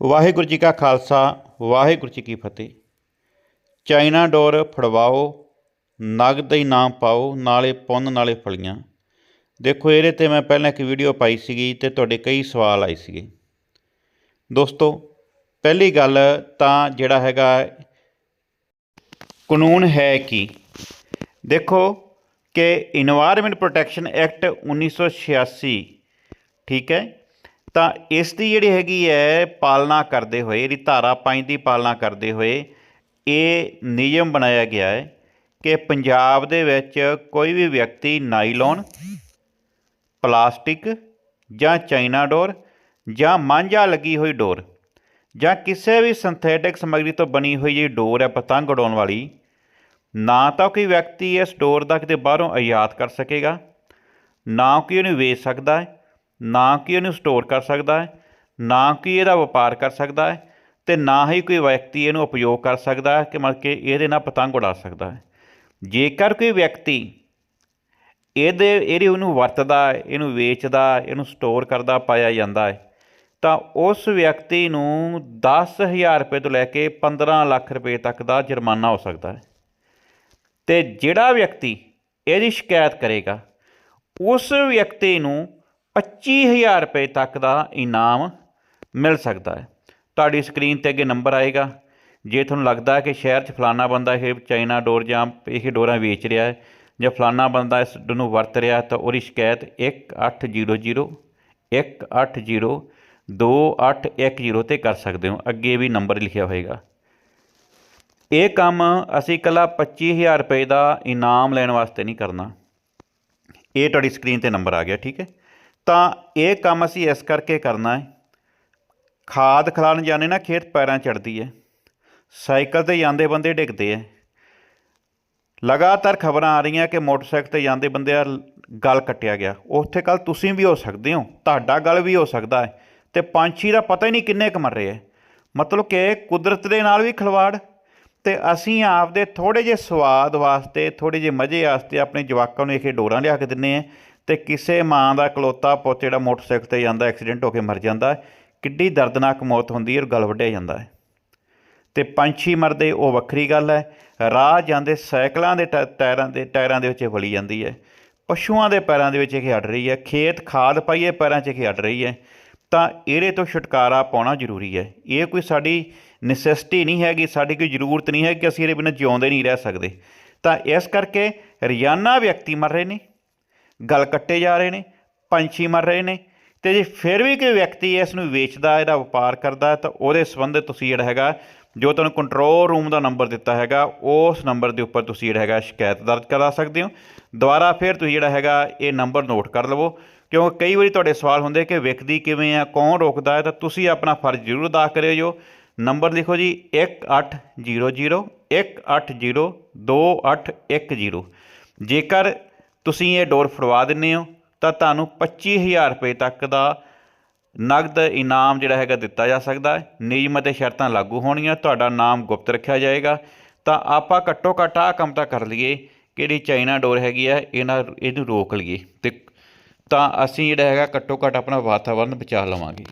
ਵਾਹਿਗੁਰੂ ਜੀ ਕਾ ਖਾਲਸਾ, ਵਾਹਿਗੁਰੂ ਜੀ ਕੀ ਫਤਿਹ। ਚਾਈਨਾ ਡੋਰ ਫੜਵਾਓ, ਨਗਦ ਇਨਾਮ ਪਾਓ, ਨਾਲੇ ਪੁੰਨ, ਨਾਲੇ ਫਲੀਆਂ। ਦੇਖੋ, ਇਹਦੇ 'ਤੇ ਮੈਂ ਪਹਿਲਾਂ ਇੱਕ ਵੀਡੀਓ ਪਾਈ ਸੀਗੀ ਤੇ ਤੁਹਾਡੇ ਕਈ ਸਵਾਲ ਆਏ ਸੀਗੇ। ਦੋਸਤੋ, ਪਹਿਲੀ ਗੱਲ ਤਾਂ ਜਿਹੜਾ ਹੈਗਾ, ਕਾਨੂੰਨ ਹੈ ਕੀ? ਦੇਖੋ ਕਿ ਇਨਵਾਇਰਨਮੈਂਟ ਪ੍ਰੋਟੈਕਸ਼ਨ ਐਕਟ 1986 ਠੀਕ ਹੈ? ਤਾਂ ਇਸ ਦੀ ਜਿਹੜੀ ਹੈਗੀ ਹੈ ਪਾਲਣਾ ਕਰਦੇ ਹੋਏ ਇਹਦੀ ਧਾਰਾ 5 ਦੀ ਪਾਲਣਾ ਕਰਦੇ ਹੋਏ, ਇਹ ਨਿਯਮ ਬਣਾਇਆ ਗਿਆ ਹੈ ਕਿ ਪੰਜਾਬ ਦੇ ਵਿੱਚ ਕੋਈ ਵੀ ਵਿਅਕਤੀ ਨਾਈਲੋਨ, ਪਲਾਸਟਿਕ ਜਾਂ ਚਾਈਨਾ ਡੋਰ ਜਾਂ ਮਾਂਝਾ ਲੱਗੀ ਹੋਈ ਡੋਰ ਜਾਂ ਕਿਸੇ ਵੀ ਸਿੰਥੈਟਿਕ ਸਮੱਗਰੀ ਤੋਂ ਬਣੀ ਹੋਈ ਜਿਹੜੀ ਡੋਰ ਹੈ ਪਤੰਗ ਉਡਾਉਣ ਵਾਲੀ, ਨਾ ਤਾਂ ਕੋਈ ਵਿਅਕਤੀ ਇਸ ਡੋਰ ਦਾ ਕਿਤੇ ਬਾਹਰੋਂ ਆਯਾਤ ਕਰ ਸਕੇਗਾ, ਨਾ ਕੋਈ ਉਹਨੂੰ ਵੇਚ ਸਕਦਾ ਹੈ ਨਾ ਕਿ ਇਹਨੂੰ ਸਟੋਰ ਕਰ ਸਕਦਾ ਹੈ, ਨਾ ਕਿ ਇਹਦਾ ਵਪਾਰ ਕਰ ਸਕਦਾ ਹੈ ਤੇ ਨਾ ਹੀ ਕੋਈ ਵਿਅਕਤੀ ਇਹਨੂੰ ਉਪਯੋਗ ਕਰ ਸਕਦਾ ਹੈ ਕਿ ਮਤਲਬ ਕਿ ਇਹਦੇ ਨਾਲ ਪਤੰਗ ਉਡਾ ਸਕਦਾ ਹੈ। ਜੇਕਰ ਕੋਈ ਵਿਅਕਤੀ ਇਹਦੇ, ਇਹਦੀ ਉਹਨੂੰ ਵਰਤਦਾ ਇਹਨੂੰ ਵੇਚਦਾ ਇਹਨੂੰ ਸਟੋਰ ਕਰਦਾ, ਪਾਇਆ ਜਾਂਦਾ ਹੈ, ਤਾਂ ਉਸ ਵਿਅਕਤੀ ਨੂੰ 10000 ਰੁਪਏ ਤੋਂ ਲੈ ਕੇ 15 ਲੱਖ ਰੁਪਏ ਤੱਕ ਦਾ ਜੁਰਮਾਨਾ ਹੋ ਸਕਦਾ ਹੈ। ਤੇ ਜਿਹੜਾ ਵਿਅਕਤੀ ਇਹਦੀ ਸ਼ਿਕਾਇਤ ਕਰੇਗਾ, ਉਸ ਵਿਅਕਤੀ ਨੂੰ 25000 ਰੁਪਏ ਤੱਕ ਦਾ ਇਨਾਮ ਮਿਲ ਸਕਦਾ ਹੈ। ਤੁਹਾਡੀ ਸਕਰੀਨ ਤੇ ਅੱਗੇ ਨੰਬਰ ਆਏਗਾ। ਜੇ ਤੁਹਾਨੂੰ ਲੱਗਦਾ ਹੈ ਕਿ ਸ਼ਹਿਰ 'ਚ ਫਲਾਣਾ ਬੰਦਾ ਇਹ ਚਾਈਨਾ ਡੋਰ ਜਾਂ ਇਹ ਡੋਰਾਂ ਵੇਚ ਰਿਹਾ ਹੈ ਜਾਂ ਫਲਾਣਾ ਬੰਦਾ ਇਸ ਨੂੰ ਵਰਤ ਰਿਹਾ ਤਾਂ ਉਹਦੀ ਸ਼ਿਕਾਇਤ 1800 180 2810 ਤੇ ਕਰ ਸਕਦੇ ਹੋ। ਅੱਗੇ ਵੀ ਨੰਬਰ ਲਿਖਿਆ ਹੋਏਗਾ। ਇਹ ਕੰਮ ਅਸੀਂ ਇਕੱਲਾ 25000 ਰੁਪਏ ਦਾ ਇਨਾਮ ਲੈਣ ਵਾਸਤੇ ਨਹੀਂ ਕਰਨਾ। ਇਹ ਤੁਹਾਡੀ ਸਕਰੀਨ ਤੇ ਨੰਬਰ ਆ ਗਿਆ, ਠੀਕ ਹੈ? ਤਾਂ ਇਹ ਕੰਮ ਅਸੀਂ ਇਸ ਕਰਕੇ ਕਰਨਾ ਹੈ। ਖਾਦ ਖਿਲਾਣ ਜਾਂਦੇ ਨਾ, ਖੇਤ ਪੈਰਾਂ ਚੜਦੀ ਹੈ। ਸਾਈਕਲ ਤੇ ਜਾਂਦੇ ਬੰਦੇ ਡਿੱਗਦੇ ਹੈ। ਲਗਾਤਾਰ ਖਬਰਾਂ ਆ ਰਹੀਆਂ ਕਿ ਮੋਟਰਸਾਈਕਲ ਤੇ ਜਾਂਦੇ ਬੰਦੇ ਦਾ ਗਲ ਕੱਟਿਆ ਗਿਆ। ਉੱਥੇ ਕੱਲ ਤੁਸੀਂ ਵੀ ਹੋ ਸਕਦੇ ਹੋ, ਤੁਹਾਡਾ ਗਲ ਵੀ ਹੋ ਸਕਦਾ ਹੈ। ਤੇ ਪੰਛੀ ਦਾ ਪਤਾ ਹੀ ਨਹੀਂ ਕਿੰਨੇ ਕੁ ਮਰ ਰਹੇ ਹੈ। ਮਤਲਬ ਕਿ ਕੁਦਰਤ ਦੇ ਨਾਲ ਵੀ ਖਿਲਵਾੜ। ਤੇ ਅਸੀਂ ਆਪਦੇ ਥੋੜੇ ਜਿਹੇ ਸਵਾਦ ਵਾਸਤੇ ਥੋੜੇ ਜਿਹੇ ਮਜ਼ੇ ਵਾਸਤੇ ਆਪਣੇ ਜਵਾਕਾਂ ਨੂੰ ਇਹ ਡੋਰਾਂ ਲਿਆ ਕੇ ਦਿੰਨੇ ਆ ਤੇ ਕਿਸੇ ਮਾਂ ਦਾ ਇਕਲੌਤਾ ਪੁੱਤ ਜਿਹੜਾ ਮੋਟਰਸਾਈਕਲ ਤੇ ਜਾਂਦਾ, ਐਕਸੀਡੈਂਟ ਹੋ ਕੇ ਮਰ ਜਾਂਦਾ ਕਿੱਡੀ ਦਰਦਨਾਕ ਮੌਤ ਹੁੰਦੀ ਹੈ ਔਰ ਗਲ ਵੱਢਿਆ ਜਾਂਦਾ ਹੈ। ਤੇ ਪੰਛੀ ਮਰਦੇ, ਉਹ ਵੱਖਰੀ ਗੱਲ ਹੈ। ਰਾਹ ਜਾਂਦੇ ਸਾਈਕਲਾਂ ਦੇ ਟਾ- ਟਾਇਰਾਂ ਦੇ ਟਾਇਰਾਂ ਦੇ ਵਿੱਚ ਵਲੀ ਜਾਂਦੀ ਹੈ। ਪਸ਼ੂਆਂ ਦੇ ਪੈਰਾਂ ਦੇ ਵਿੱਚ ਇਹ ਹਟ ਰਹੀ ਹੈ। ਖੇਤ ਖਾਦ ਪਾਈਏ, ਪੈਰਾਂ 'ਚ ਇਹ ਹਟ ਰਹੀ ਹੈ। ਤਾਂ ਇਹਦੇ ਤੋਂ ਛੁਟਕਾਰਾ ਪਾਉਣਾ ਜ਼ਰੂਰੀ ਹੈ। ਇਹ ਕੋਈ ਸਾਡੀ ਨੈਸੈਸਿਟੀ ਨਹੀਂ ਹੈਗੀ, ਸਾਡੀ ਕੋਈ ਜ਼ਰੂਰਤ ਨਹੀਂ ਹੈ ਕਿ ਅਸੀਂ ਇਹਦੇ ਬਿਨਾਂ ਜਿਉਂਦੇ ਨਹੀਂ ਰਹਿ ਸਕਦੇ। ਤਾਂ ਇਸ ਕਰਕੇ ਰੋਜ਼ਾਨਾ ਵਿਅਕਤੀ ਮਰ ਰਹੇ ਨੇ। ਗਲ ਕੱਟੇ ਜਾ ਰਹੇ ਨੇ, ਪੰਛੀ ਮਰ ਰਹੇ ਨੇ। ਤੇ ਜੇ ਫਿਰ ਵੀ ਕੋਈ ਵਿਅਕਤੀ ਇਸ ਨੂੰ ਵੇਚਦਾ, ਇਹਦਾ ਵਪਾਰ ਕਰਦਾ, ਤਾਂ ਉਹਦੇ ਸੰਬੰਧਿਤ ਤੁਸੀਂ ਜਿਹੜਾ ਹੈਗਾ, ਜੋ ਤੁਹਾਨੂੰ ਕੰਟਰੋਲ ਰੂਮ ਦਾ ਨੰਬਰ ਦਿੱਤਾ ਹੈਗਾ, ਉਸ ਨੰਬਰ ਦੇ ਉੱਪਰ ਤੁਸੀਂ ਜਿਹੜਾ ਹੈਗਾ ਸ਼ਿਕਾਇਤ ਦਰਜ ਕਰਾ ਸਕਦੇ ਹੋ। ਦੁਬਾਰਾ ਫਿਰ ਤੁਸੀਂ ਜਿਹੜਾ ਹੈਗਾ, ਇਹ ਨੰਬਰ ਨੋਟ ਕਰ ਲਵੋ। ਕਿਉਂਕਿ ਕਈ ਵਾਰੀ ਤੁਹਾਡੇ ਸਵਾਲ ਹੁੰਦੇ ਕਿ ਵਿਕਦੀ ਕਿਵੇਂ ਆ, ਕੌਣ ਰੋਕਦਾ ਹੈ, ਤਾਂ ਤੁਸੀਂ ਆਪਣਾ ਫਰਜ਼ ਜ਼ਰੂਰ ਅਦਾ ਕਰਿਓ ਜੋ। ਨੰਬਰ ਲਿਖੋ ਜੀ 1800 180 2810 ਜੇਕਰ ਤੁਸੀਂ ਇਹ ਡੋਰ ਫੜਵਾ ਦਿੰਦੇ ਹੋ, ਤਾਂ ਤੁਹਾਨੂੰ 25000 ਰੁਪਏ ਤੱਕ ਦਾ ਨਗਦ ਇਨਾਮ ਜਿਹੜਾ ਹੈਗਾ ਦਿੱਤਾ ਜਾ ਸਕਦਾ ਹੈ। ਨਿਯਮ ਅਤੇ ਸ਼ਰਤਾਂ ਲਾਗੂ ਹੋਣਗੀਆਂ, ਤੁਹਾਡਾ ਨਾਮ ਗੁਪਤ ਰੱਖਿਆ ਜਾਏਗਾ। ਤਾਂ ਆਪਾਂ ਘੱਟੋ ਘੱਟ ਆਹ ਕੰਮ ਤਾਂ ਕਰ ਲਈਏ ਕਿ ਜਿਹੜੀ ਚਾਈਨਾ ਡੋਰ ਹੈਗੀ ਆ ਇਹਨਾਂ ਇਹਨੂੰ ਰੋਕ ਲਈਏ। ਤੇ ਤਾਂ ਅਸੀਂ ਜਿਹੜਾ ਹੈਗਾ ਘੱਟੋ ਘੱਟ ਆਪਣਾ ਵਾਤਾਵਰਨ ਬਚਾ ਲਵਾਂਗੇ।